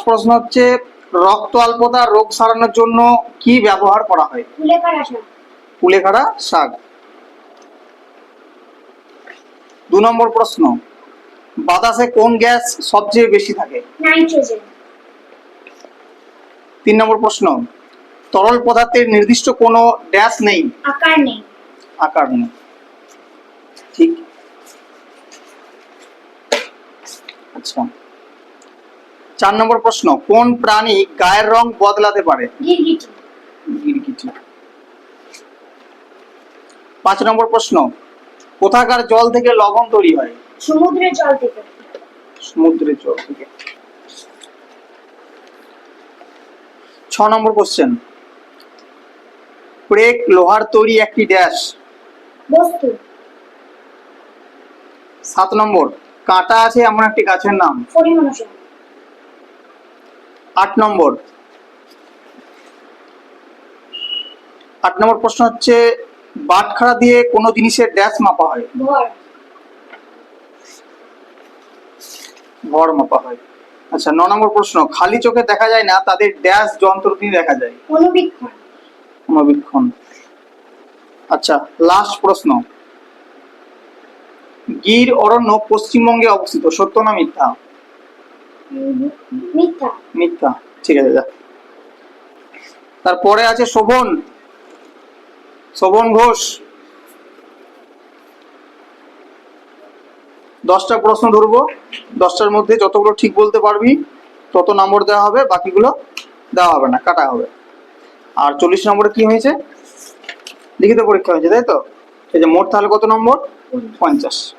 Last প্রশ্ন হচ্ছে রক্ত অল্পতা রোগ সারানোর জন্য কি ব্যবহার করা হয়? কুলেখাড়া শাক দু নম্বর প্রশ্ন বাতাসে কোন গ্যাস সবচেয়ে বেশি থাকে? তিন নম্বর প্রশ্ন তরল পদার্থের নির্দিষ্ট কোনো ড্যাশ নেই? আকার নেই। আকার নেই। ঠিক। আচ্ছা। চার নম্বর প্রশ্ন কোন প্রাণী গায়ের রং বদলাতে পারে? গিরগিটি। পাঁচ নম্বর প্রশ্ন কোথাকার জল থেকে লবণ তৈরি হয়? সমুদ্রের জল থেকে। সমুদ্রের জল থেকে। ছ নম্বর কোশ্চেন প্রেক লোহার তৈরি একটি ড্যাশ। বস্তু। সাত নম্বর কাঁটা আছে এমন একটি গাছের নাম? পরিমনসা আট নম্বর। আট নম্বর প্রশ্ন হচ্ছে বাটখারা দিয়ে কোনো জিনিসের ড্যাশ মাপা হয়? ভর। মাপা হয়। আচ্ছা ন নম্বর প্রশ্ন খালি চোখে দেখা যায় না তাদের ড্যাশ যন্ত্র দিয়ে দেখা যায়? অনুবীক্ষণ। অনুবীক্ষণ। আচ্ছা লাস্ট প্রশ্ন। গির অরণ্য পশ্চিমবঙ্গে অবস্থিত সত্য না মিথ্যা? মিথ্যা। মিথ্যা। ঠিক আছে যা। তারপরে আছে শোভন। শোভন ঘোষ। দশটা প্রশ্ন ধরবো। দশটার মধ্যে যতগুলো ঠিক বলতে পারবি তত নম্বর দেওয়া হবে বাকিগুলো দেওয়া হবে না কাটা হবে। আর চল্লিশ নম্বরে কি হয়েছে? লিখিত পরীক্ষা হয়েছে তাই তো? এই যে মোট তাহলে কত নম্বর? পঞ্চাশ।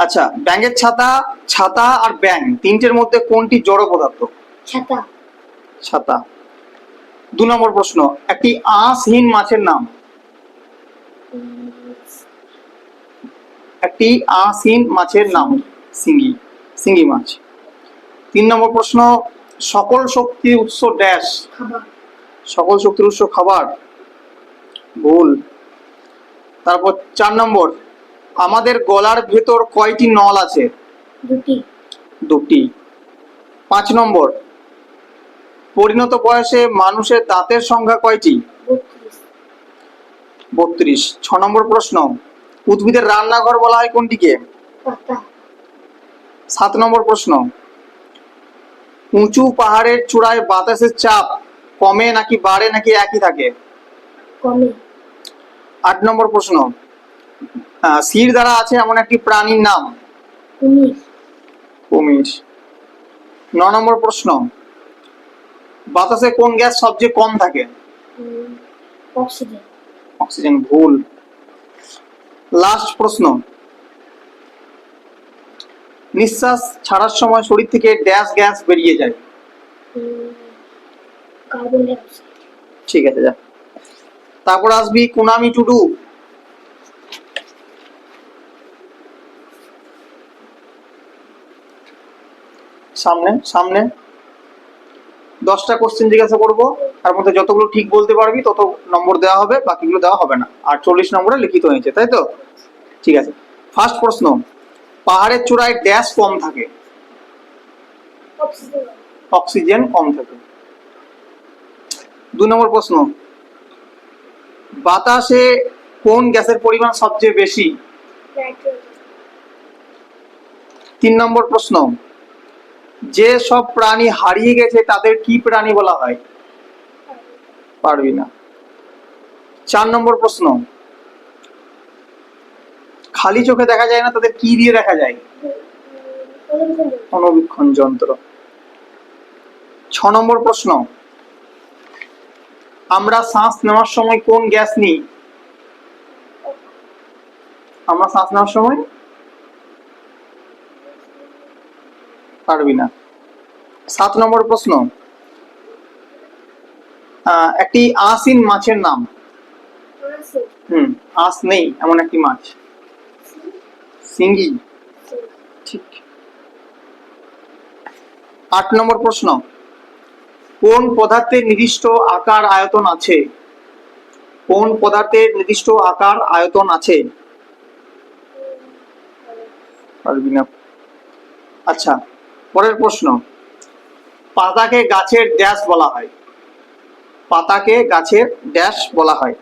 আচ্ছা ব্যাঙের ছাতা ছাতা আর ব্যাং তিনটের মধ্যে কোনটি জড় পদার্থ? ছাতা। ছাতা। দু নম্বর প্রশ্ন একটি আঁশহীন মাছের নাম? একটি আঁশহীন মাছের নাম সিঙ্গি সিঙ্গি মাছ। তিন নম্বর প্রশ্ন সকল শক্তির উৎস ড্যাশ? সকল শক্তির উৎস খাবার? ভুল। তারপর চার নম্বর আমাদের গলার ভেতর কয়টি নল আছে? দুটি। দুটি। পাঁচ নম্বর। পরিণত বয়সে মানুষের দাঁতের সংখ্যা কয়টি? বত্রিশ। বত্রিশ। ছ নম্বর প্রশ্ন। উদ্ভিদের রান্নাঘর বলা হয় কোনটিকে? সাত নম্বর প্রশ্ন। উঁচু পাহাড়ের চূড়ায় বাতাসের চাপ কমে নাকি বাড়ে নাকি একই থাকে? আট নম্বর প্রশ্ন। শির দ্বারা আছে এমন একটি প্রাণীর নাম। কুমির ন নম্বর প্রশ্ন। বাতাসে কোন গ্যাস সবচেয়ে কম থাকে? অক্সিজেন। অক্সিজেন ভুল। লাস্ট প্রশ্ন। নিঃশ্বাস ছাড়ার সময় শরীর থেকে ড্যাশ গ্যাস বেরিয়ে যায়। ঠিক আছে যা। তারপর আসবি কুনামি টুডু সামনে সামনে। দশটা কোশ্চেন জিজ্ঞাসা করব তার মধ্যে যতগুলো ঠিক বলতে পারবি তত নম্বর দেওয়া হবে বাকিগুলো দেওয়া হবে না। আর চল্লিশ নম্বরে লিখিত হয়েছে তাই তো? ঠিক আছে। ফার্স্ট প্রশ্ন পাহাড়ের চূড়ায় ড্যাশ কম থাকে। অক্সিজেন অক্সিজেন কম থাকে। দু নম্বর প্রশ্ন বাতাসে কোন গ্যাসের পরিমাণ সবচেয়ে বেশি? তিন নম্বর প্রশ্ন যে সব প্রাণী হারিয়ে গেছে, তাদের কি প্রাণী বলা হয়? পারবি না। চার নম্বর প্রশ্ন। খালি চোখে দেখা যায় না, তাদের কি দিয়ে দেখা যায়? অনুবীক্ষণ যন্ত্র। ছ নম্বর প্রশ্ন। আমরা শ্বাস নেওয়ার সময় কোন গ্যাস নিই? আমরা শ্বাস নেওয়ার সময় পারবি না। সাত নম্বর প্রশ্ন। একটি আঁশিন মাছের নাম। হুম আঁশ নেই এমন একটি মাছ। সিঙ্গি। ঠিক। আট নম্বর প্রশ্ন। কোন পদার্থের নির্দিষ্ট আকার আয়তন আছে? কোন পদার্থের নির্দিষ্ট আকার আয়তন আছে? আচ্ছা পরের প্রশ্ন। পাতাকে গাছের ড্যাশ বলা হয়। পাতাকে গাছের ড্যাশ বলা হয়।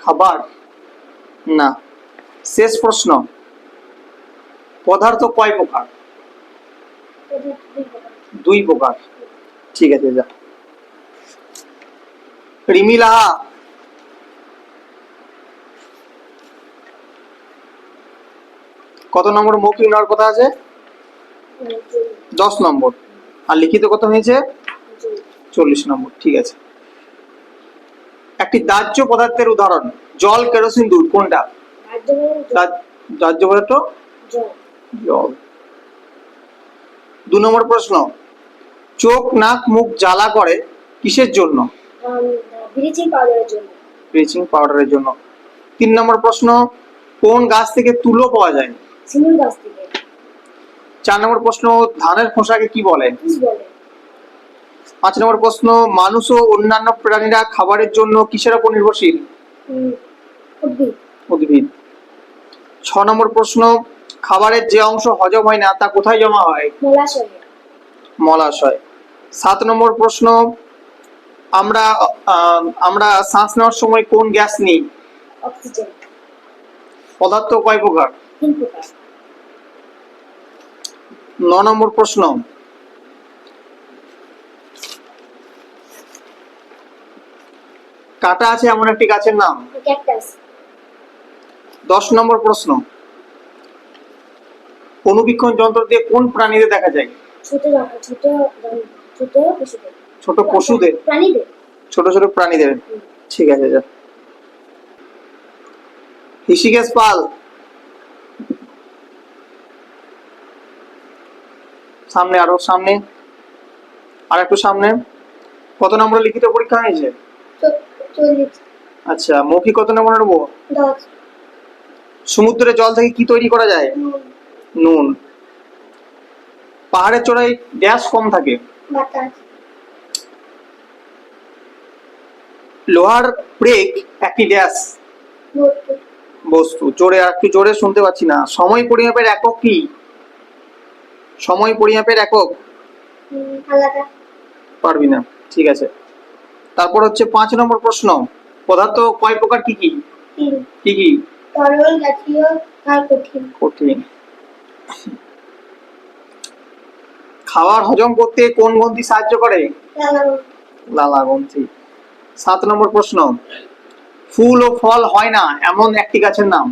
খাবার? না। শেষ প্রশ্ন। পদার্থ কয় প্রকার? দুই প্রকার। ঠিক আছে, যা। রিমি কত নম্বর মৌখিক নেওয়ার কথা আছে? দশ নম্বর। আর লিখিত কত হয়েছে? চল্লিশ নম্বর ঠিক আছে। একটি দাহ্য পদার্থের উদাহরণ জল কেরোসিন দুধ কোনটা? দাহ্য পদার্থ? জল জল। দু নম্বর প্রশ্ন চোখ নাক মুখ জ্বালা করে কিসের জন্য? ব্লিচিং পাউডারের জন্য। ব্লিচিং পাউডারের জন্য। তিন নম্বর প্রশ্ন কোন গাছ থেকে তুলো পাওয়া যায়? সিমুল গাছ থেকে। চার নম্বর প্রশ্ন ধানের খোসাকে কি বলে? পাঁচ নম্বর প্রশ্ন মানুষ ও অন্যান্য প্রাণীরা খাবারের জন্য কিসের উপর নির্ভরশীল? উদ্ভিদ। ছ নম্বর প্রশ্ন খাবারের যে অংশ হজম হয় না তা কোথায় জমা হয়? মলাশয়। সাত নম্বর প্রশ্ন আমরা আমরা শ্বাস নেওয়ার সময় কোন গ্যাস নিই? পদার্থ কয় প্রকার? তিন প্রকার। ন নম্বর প্রশ্ন। কাটা আছে এমন একটি গাছের নাম? দশ নম্বর প্রশ্ন। অনুবীক্ষণ যন্ত্র দিয়ে কোন প্রাণীদের দেখা যায়? ছোট পশুদের। ছোট ছোট ছোট প্রাণীদের। ঠিক আছে যা। ঋষিকেশ পাল সামনে আরও সামনে আর একটু সামনে। কত নম্বর লিখিত পরীক্ষা হয়েছে? আচ্ছা মৌখিক কত নম্বর নেব? সমুদ্রের জল থেকে কি তৈরি করা যায়? নুন। পাহাড়ের চড়াই গ্যাস কম থাকে। লোহার ব্রেক একটি গ্যাস। বস্তু। বস্তু। জোরে আর একটু জোরে শুনতে পাচ্ছি না। সময় পরিমাপের একক কি? সময় পরিমাপের একক? পারবি না ঠিক আছে। তারপর হচ্ছে পাঁচ নম্বর প্রশ্ন পদার্থ কয় প্রকার কি কি? কি কি? তরল জাতীয় আর কঠিন। কঠিন। খাবার হজম করতে কোন গ্রন্থি সাহায্য করে? লালা গ্রন্থি সাত নম্বর প্রশ্ন ফুল ও ফল হয় না এমন একটি গাছের নাম?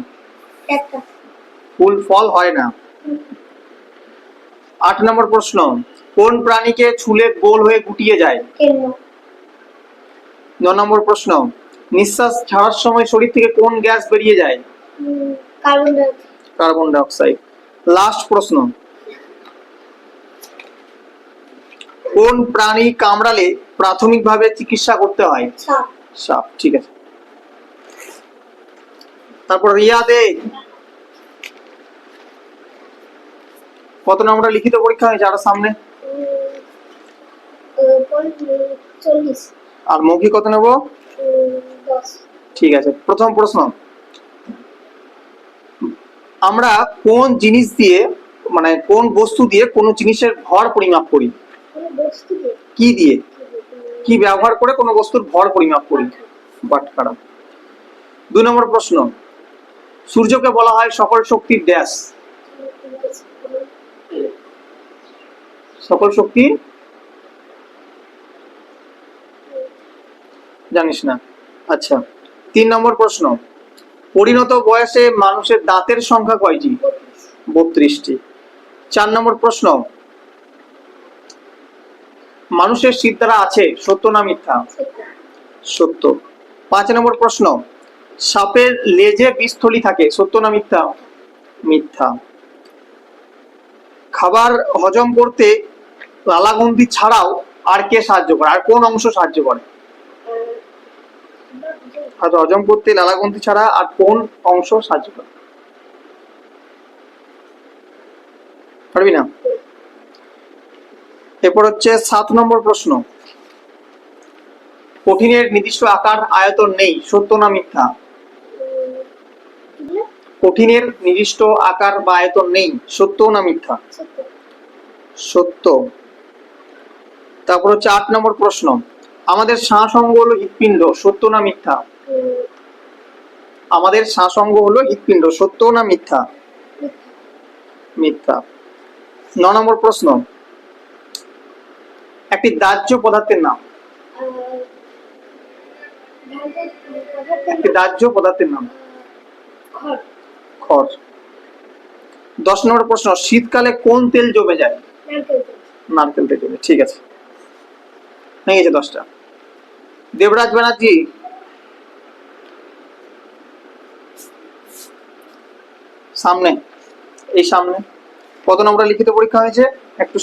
ফুল ফল হয় না। আট নম্বর প্রশ্ন কোন প্রাণীকে ছুলে গোল হয়ে গুটিয়ে যায়? ন নম্বর প্রশ্ন নিঃশ্বাস ছাড়ার সময় শরীর থেকে কোন গ্যাস বেরিয়ে যায়? কার্বন ডাইঅক্সাইড লাস্ট প্রশ্ন কোন প্রাণী কামড়ালে প্রাথমিকভাবে চিকিৎসা করতে হয়? সাপ। ঠিক আছে। তারপর রিয়া দে কত নম্বর লিখিত পরীক্ষা হয়েছে আরও সামনে? আর মৌখিক কত নেব? ঠিক আছে প্রথম প্রশ্ন। আমরা কোন জিনিস দিয়ে মানে কোন বস্তু দিয়ে কোন জিনিসের ভর পরিমাপ করি? কি দিয়ে? কি ব্যবহার করে কোন বস্তুর ভর পরিমাপ করি? বাটখারা। দুই নম্বর প্রশ্ন। সূর্যকে বলা হয় সকল শক্তির ড্যাশ। সকল শক্তি জানিস না। আচ্ছা তিন নম্বর প্রশ্ন। পরিণত বয়সে মানুষের দাঁতের সংখ্যা কয়টি? বত্রিশটি। চার নম্বর প্রশ্ন। মানুষের সিদ্ধারা আছে সত্য না মিথ্যা? সত্য। পাঁচ নম্বর প্রশ্ন। সাপের লেজে বিষথলি থাকে, সত্য না মিথ্যা? মিথ্যা। খাবার হজম করতে লালাগন্ধি ছাড়াও আর কে সাহায্য করে? আর কোন অংশ সাহায্য করে? আর হজম করতে লালাগন্ধি ছাড়া আর কোন অংশ সাহায্য করে? পারবি না? এরপর হচ্ছে সাত নম্বর প্রশ্ন। কঠিনের নির্দিষ্ট আকার আয়তন নেই, সত্য না মিথ্যা? কঠিনের নির্দিষ্ট আকার বা আয়তন নেই, সত্য না মিথ্যা? সত্য। তারপর হচ্ছে আট নম্বর প্রশ্ন। আমাদের শ্বাসঙ্গ হলো হৃৎপিণ্ড সত্য না মিথ্যা? আমাদের শ্বাসঙ্গ হলো হৃৎপিণ্ড সত্য না মিথ্যা? মিথ্যা। ন নম্বর প্রশ্ন। একটি দাহ্য পদার্থের নাম। একটি দাহ্য পদার্থের নাম। খড়। দশ নম্বর প্রশ্ন শীতকালে কোন তেল জমে যায়? নারকেল তেল জমে ঠিক আছে। হয়ে গেছে দশটা। দেবরাজ ব্যানার্জি সামনে এই সামনে কত নম্বরে লিখিত পরীক্ষা হয়েছে? একটু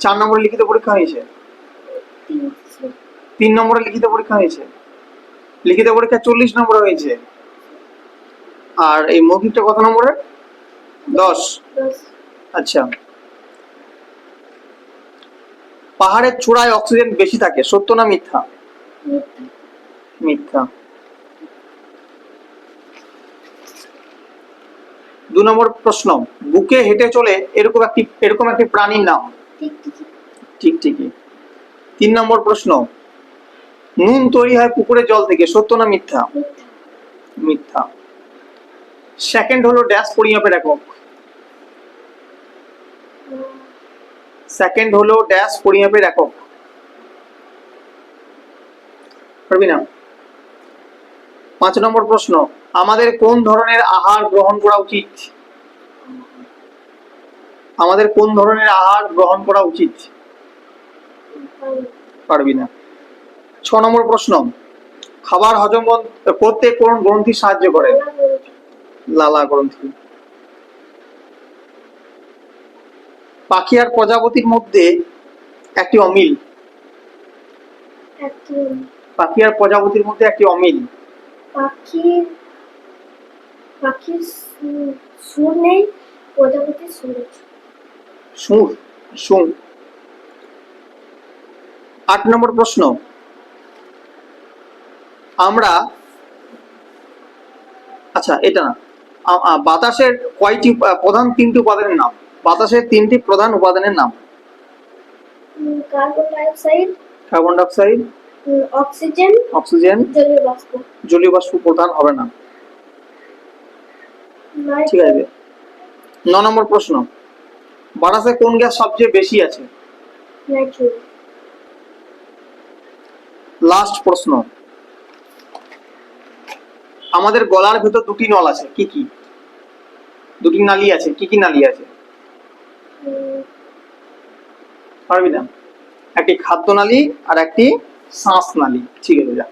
চার নম্বরে লিখিত পরীক্ষা হয়েছে। তিন নম্বরে লিখিত পরীক্ষা হয়েছে। লিখিত পরীক্ষা চল্লিশ নম্বরে হয়েছে। আর এই মৌখিকটা কত নম্বরে? দশ। আচ্ছা। পাহাড়ের চূড়ায় অক্সিজেন বেশি থাকে সত্য না মিথ্যা? মিথ্যা। দু নম্বর প্রশ্ন বুকে হেঁটে চলে এরকম একটি এরকম একটি প্রাণীর নাম? ঠিক ঠিক ঠিক। ঠিকই। তিন নম্বর প্রশ্ন নুন তৈরি হয় পুকুরের জল থেকে সত্য না মিথ্যা? মিথ্যা। মিথ্যা। সেকেন্ড হলো ড্যাশ পরিমাপের একক। সেকেন্ড হলো ড্যাশ পরিমাপের একক না? পাঁচ নম্বর প্রশ্ন আমাদের কোন ধরনের আহার গ্রহণ করা উচিত? আমাদের কোন ধরনের আহার গ্রহণ করা উচিত? পারবি না। ছ নম্বর প্রশ্ন খাবার হজম করতে কোন গ্রন্থি সাহায্য করে? লালা গ্রন্থি, লালা গ্রন্থি পাখি আর প্রজাপতির মধ্যে একটি অমিল। পাখি আর প্রজাপতির মধ্যে একটি অমিল। পাখির পাখির সুর নেই প্রজাপতির সুর সুর সুর। আট নম্বর প্রশ্ন। আমরা আচ্ছা এটা না। বাতাসের কয়টি প্রধান তিনটি উপাদানের নাম? বাতাসের তিনটি প্রধান উপাদানের নাম? Carbon dioxide carbon dioxide oxygen oxygen জলীয় বাষ্প। জলীয় বাষ্প প্রধান হবে না। ঠিক আছে। ন নম্বর প্রশ্ন। বাতাসে কোন গ্যাস সবচেয়ে বেশি আছে? লাস্ট প্রশ্ন। আমাদের গলার ভেতর দুটি নল আছে কি কি? দুটি নালি আছে কি কি নালি আছে? পারবি না। একটি খাদ্য নালী আর একটি শ্বাস নালী ঠিক আছে যা।